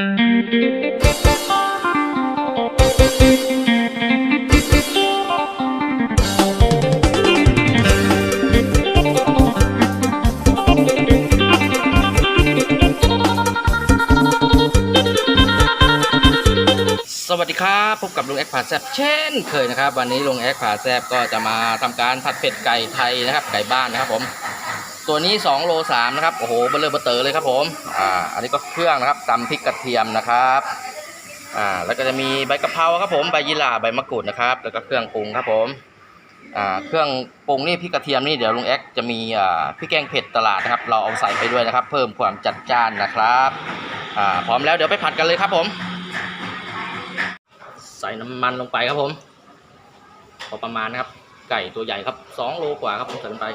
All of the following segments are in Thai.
สวัสดีครับ พบกับลุงแอคผาแซบเช่นเคยนะครับ วันนี้ลุงแอคผาแซบก็จะมาทำการผัดเผ็ดไก่ไทยนะครับ ไก่บ้านนะครับผม ตัวนี้2โล3นะครับโอ้โหเบลเลอร์เบเตอร์เลยครับผมอ่าอันนี้ก็เครื่องนะครับตำพริกกระเทียมนะครับอ่าแล้วก็จะมีใบกะเพราครับผมใบยี่หร่าใบมะกรูดนะครับ แล้วก็เครื่องปรุงครับผมอ่าเครื่องปรุงนี่พริกกระเทียมนี่เดี๋ยวลุงแอคจะมีอ่าพริกแกงเผ็ดตลาดนะครับ เราเอาใส่ไปด้วยนะครับ เพิ่มความจัดจ้านนะครับอ่าพร้อมแล้วเดี๋ยวไปผัดกันเลยครับผม ใส่น้ำมันลงไปครับผมพอประมาณนะครับ ไก่ตัวใหญ่ครับสองโลกว่าครับผมใส่ลงไป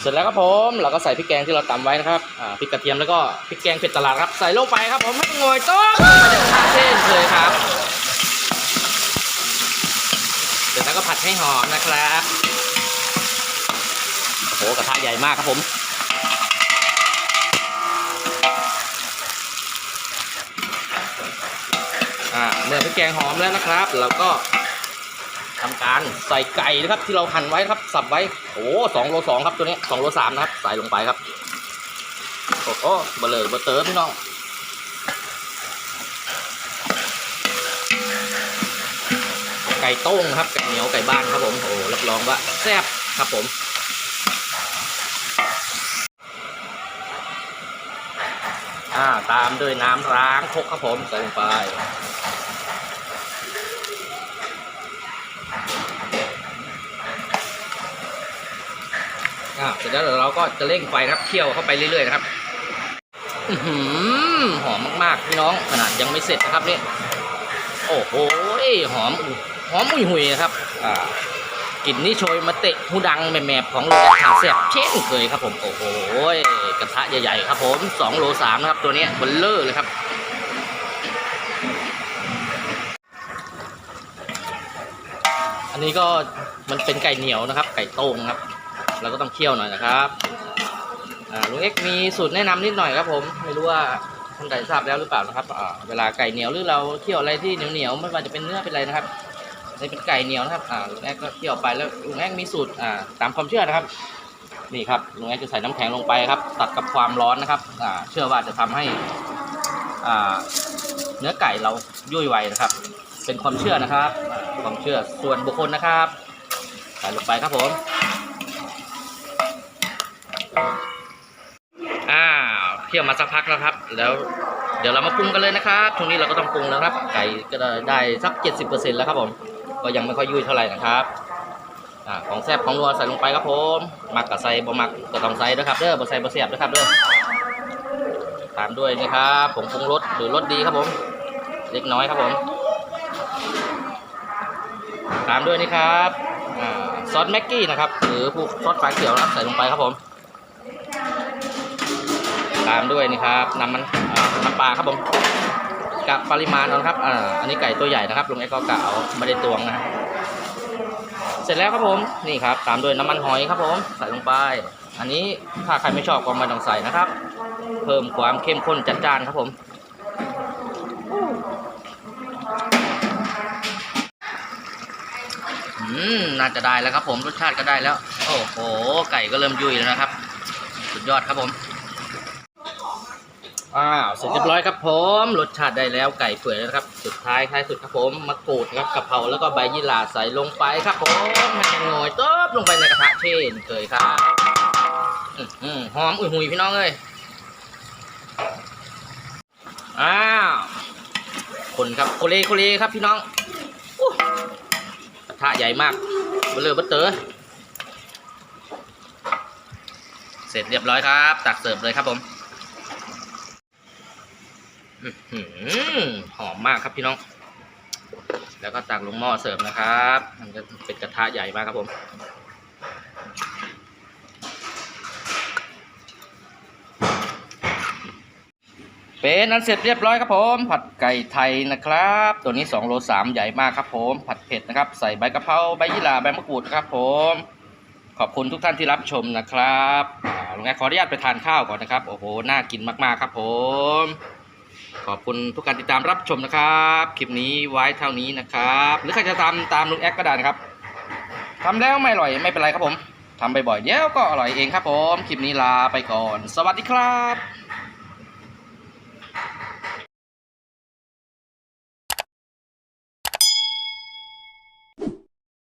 เสร็จแล้วครับผมเราก็ใส่พริกแกงที่เราตำไว้นะครับอ่าพริกกระเทียมแล้วก็พริกแกงเผ็ดตลาดครับใส่ลงไปครับผมให้งอยต๊ะมาจากชาเส้นเลยครับเสร็จแล้วก็ผัดให้หอมนะครับโอ้โหกระทะใหญ่มากครับผมอ่าเมื่อพริกแกงหอมแล้วนะครับเราก็ ทำการใส่ไก่นะครับ ที่เราหั่นไว้ครับ สับไว้โอ้สองโลสองครับตัวนี้สองโลสามนะครับ ใส่ลงไปครับ โอ้โหเบลอเบอร์เติมพี่น้องไก่ต้งครับไก่เหนียวไก่บ้านครับผมโอ้รับรองว่าแซ่บครับผมอ่าตามด้วยน้ำล้างคกครับผมใส่ลงไป อ่าเสร็จแล้วเดี๋ยวเราก็จะเร่งไฟครับเคี่ยวเข้าไปเรื่อยๆนะครับหอมมากๆพี่น้องขนาดยังไม่เสร็จนะครับเนี่ยโอ้โหหอมหอมหุยๆนะครับอ่ากลิ่นนี่โชยมาเตะหูดังแมบๆของโลกขาแซ่บเช่นเคยครับผมโอ้โหกระทะใหญ่ๆครับผม2โล3นะครับตัวนี้ยเบลเลอร์เลยครับอันนี้ก็มันเป็นไก่เหนียวนะครับ ไก่โต้งครับ เราก็ต้องเคี่ยวหน่อยนะครับลุงเอ็กมีสูตรแนะนำนิดหน่อยครับผมไม่รู้ว่าท่านใดทราบแล้วหรือเปล่านะครับเวลาไก่เหนียวหรือเราเคี่ยวอะไรที่เหนียวๆไม่ว่าจะเป็นเนื้อเป็นอะไรนะครับนี่เป็นไก่เหนียวนะครับลุงเอ็กก็เคี่ยวไปแล้วลุงเอ็กมีสูตรตามความเชื่อนะครับ นี่ครับลุงเอ็กจะใส่น้ำแข็งลงไปครับ ตัดกับความร้อนนะครับเชื่อว่าจะทำให้เนื้อไก่เรายุ่ยไวนะครับ เป็นความเชื่อนะครับ ความเชื่อส่วนบุคคลนะครับใส่ลงไปครับผม อ้าวเคี่ยวมาสักพักแล้วครับ แล้วเดี๋ยวเรามาปรุงกันเลยนะครับช่วงนี้เราก็ต้องปรุงแล้วครับ ไก่ก็ได้ได้สัก 70%แล้วครับผม ก็ยังไม่ค่อยยุ่ยเท่าไหร่นะครับอ่าของแซ่บของนัวใส่ลงไปครับผมหมักกับใส่บ่มักก็ต้องใส่ด้วยครับเด้อบ่ใส่บ่เสียบด้วยครับเด้อตามด้วยนะครับผงปรุงรสหรือรสดีครับผม เล็กน้อยครับผม ตามด้วยนี่ครับอ่าซอสแม็กกี้นะครับ หรือพวกซอสฝาเขียวนะครับใส่ลงไปครับผม ตามด้วยนี่ครับน้ำมันน้ำปลาครับผมกับปริมาณเอานะครับอ่าอันนี้ไก่ตัวใหญ่นะครับลุงเอ็กก็กะเอาไม่ได้ตวงนะฮะเสร็จแล้วครับผมนี่ครับ ตามด้วยน้ำมันหอยครับผมใส่ลงไป อันนี้ถ้าใครไม่ชอบก็ไม่ต้องใส่นะครับ เพิ่มความเข้มข้นจัดจ้านครับผมอืมน่าจะได้แล้วครับผมรสชาติก็ได้แล้ว โอ้โห ไก่ก็เริ่มยุ่ยแล้วนะครับ สุดยอดครับผม อ้าวเสร็จเรียบร้อยครับผมรสชาติได้แล้วไก่เปื่อยแล้วนะครับ สุดท้ายท้ายสุดครับผมมะกรูดครับกะเพราแล้วก็ใบยี่หร่าใส่ลงไปครับผมมันจะงอยต๊บลงไปในกระทะเช่นเคยครับอื้อหือมอุ้ยหุยพี่น้องเลยอ้าวคนครับโคเลโคเลครับพี่น้องกระทะใหญ่มากเบลเบอร์เตอร์เสร็จเรียบร้อยครับ ตักเสิร์ฟเลยครับผม หอมมากครับพี่น้อง แล้วก็ตักลงหม้อเสิร์ฟนะครับ มันจะเป็นกระทะใหญ่มากครับผมเป็นอันเสร็จเรียบร้อยครับผม ผัดไก่ไทยนะครับ ตัวนี้2โล3ใหญ่มากครับผม ผัดเผ็ดนะครับ ใส่ใบกะเพราใบยี่หร่าใบมะกรูดครับผม ขอบคุณทุกท่านที่รับชมนะครับลุงแอขออนุญาตไปทานข้าวก่อนนะครับ โอ้โห น่ากินมากๆครับผม ขอบคุณทุกการติดตามรับชมนะครับ คลิปนี้ไว้เท่านี้นะครับ หรือใครจะทำตามลุงแอดก็ได้นะครับทำแล้วไม่อร่อยไม่เป็นไรครับผมทำบ่อยๆเดี๋ยวก็อร่อยเองครับผม คลิปนี้ลาไปก่อน สวัสดีครับ